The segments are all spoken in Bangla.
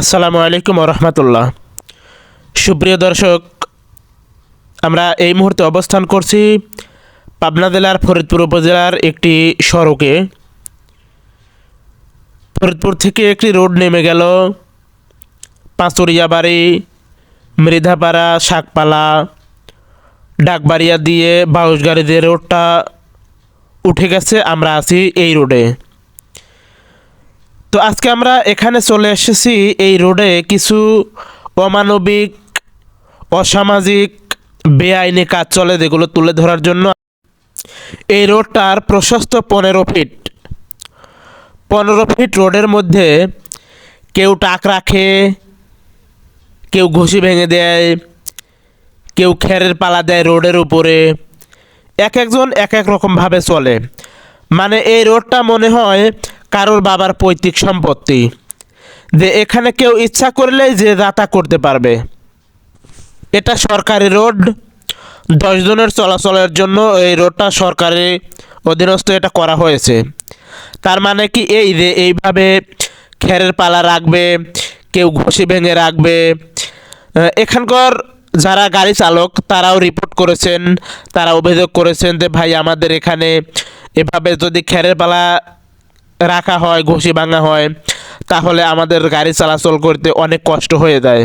আসসালামু আলাইকুম রহমতুল্লাহ সুপ্রিয় দর্শক, আমরা এই মুহূর্তে অবস্থান করছি পাবনা জেলার ফরিদপুর উপজেলার একটি সড়কে। ফরিদপুর থেকে একটি রোড নেমে গেল। পাঁচুরিয়া বাড়ি মৃধাপাড়া, শাকপালা, ডাকবাড়িয়া দিয়ে বাউসগাড়ি দিয়ে রোডটা উঠে গেছে। আমরা আছি এই রোডে। তো আজকে আমরা এখানে চলে এসেছি এই রোডে কিছু অমানবিক, অসামাজিক, বেআইনি কাজ চলে যেগুলো তুলে ধরার জন্য। এই রোডটার প্রশস্ত পনেরো ফিট। পনেরো ফিট রোডের মধ্যে কেউ টাক রাখে, কেউ ঘুষি ভেঙে দেয়, কেউ খেরের পালা দেয় রোডের উপরে। এক একজন এক এক রকমভাবে চলে। মানে এই রোডটা মনে হয় কারোর বাবার পৈতৃক সম্পত্তি, যে এখানে কেউ ইচ্ছা করলেই যে যাতা করতে পারবে। এটা সরকারি রোড, দশ জনের চলাচলের জন্য এই রোডটা সরকারি অধীনস্থ এটা করা হয়েছে। তার মানে কি এই যে এইভাবে খেরের পালা রাখবে, কেউ ঘষি ভেঙে রাখবে এখানকার যারা গাড়ি চালক তারাও রিপোর্ট করেছেন, তারা অভিযোগ করেছেন যে, ভাই, আমাদের এখানে এভাবে যদি খেরের পালা রাখা হয়, ঘষি ভাঙা হয়, তাহলে আমাদের গাড়ি চলাচল করতে অনেক কষ্ট হয়ে যায়।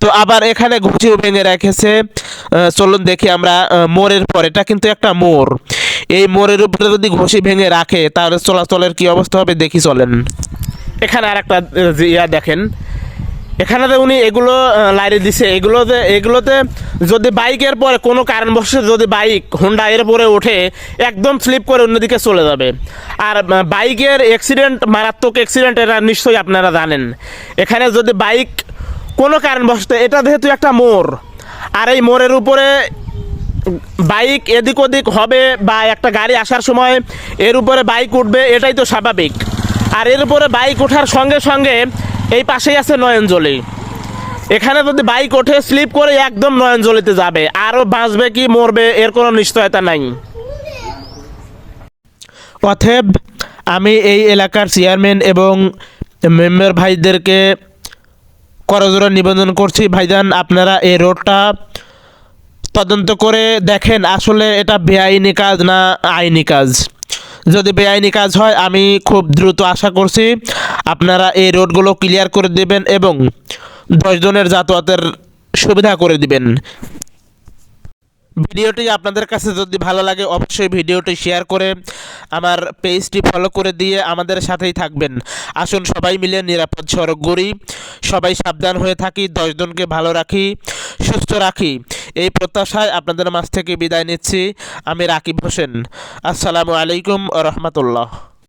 তো আবার এখানে ঘুষিও ভেঙে রেখেছে। চলুন দেখি আমরা মোরের মোড়ের পর, এটা কিন্তু একটা মোর এই মোড়ের উপরে যদি ঘষি ভেঙে রাখে, তাহলে চলাচলের কি অবস্থা হবে? দেখি চলেন। এখানে আর একটা ইয়া দেখেন। এখানে তো উনি এগুলো লাইরে দিছে এগুলোতে এগুলোতে যদি বাইকের পরে, কোনো কারণবশত যদি বাইক হোন্ডা এর পরে ওঠে, একদম স্লিপ করে অন্যদিকে চলে যাবে। আর বাইকের অ্যাক্সিডেন্ট মারাত্মক অ্যাক্সিডেন্ট এটা নিশ্চয়ই আপনারা জানেন। এখানে যদি বাইক কোনো কারণবশত, এটা যেহেতু একটা মোড়, আর এই মোড়ের উপরে বাইক এদিক ওদিক হবে বা একটা গাড়ি আসার সময় এর উপরে বাইক উঠবে, এটাই তো স্বাভাবিক। আর এর উপরে বাইক ওঠার সঙ্গে সঙ্গে এই পাশেই আছে নয়নজলি। এখানে যদি বাইক ওঠে, স্লিপ করে একদম নয়নজলিতে যাবে। আরও বাঁচবে কি, মরবে, এর কোনো নিশ্চয়তা নাই। অথেব আমি এই এলাকার চেয়ারম্যান এবং মেম্বার ভাইদেরকে করজোড়া নিবেদন করছি। ভাইজান, আপনারা এই রোডটা তদন্ত করে দেখেন, আসলে এটা বেআইনি কাজ না আইনি কাজ। যদি বেআইনি কাজ হয়, আমি খুব দ্রুত আশা করছি আপনারা এই রোডগুলো ক্লিয়ার করে দেবেন এবং দশজনের যাতায়াতের সুবিধা করে দিবেন। ভিডিওটি আপনাদের কাছে যদি ভালো লাগে, অবশ্যই ভিডিওটি শেয়ার করে আমার পেজটি ফলো করে দিয়ে আমাদের সাথেই থাকবেন। আসুন সবাই মিলে নিরাপদ সড়ক গড়ি সবাই সাবধান হয়ে থাকি দশজনকে ভালো রাখি, সুস্থ রাখি। এই প্রত্যাশায় আপনাদের মাছ থেকে বিদায় নিচ্ছি। আমি রাকিব হোসেন। আসসালামু আলাইকুম রহমতুল্লাহ।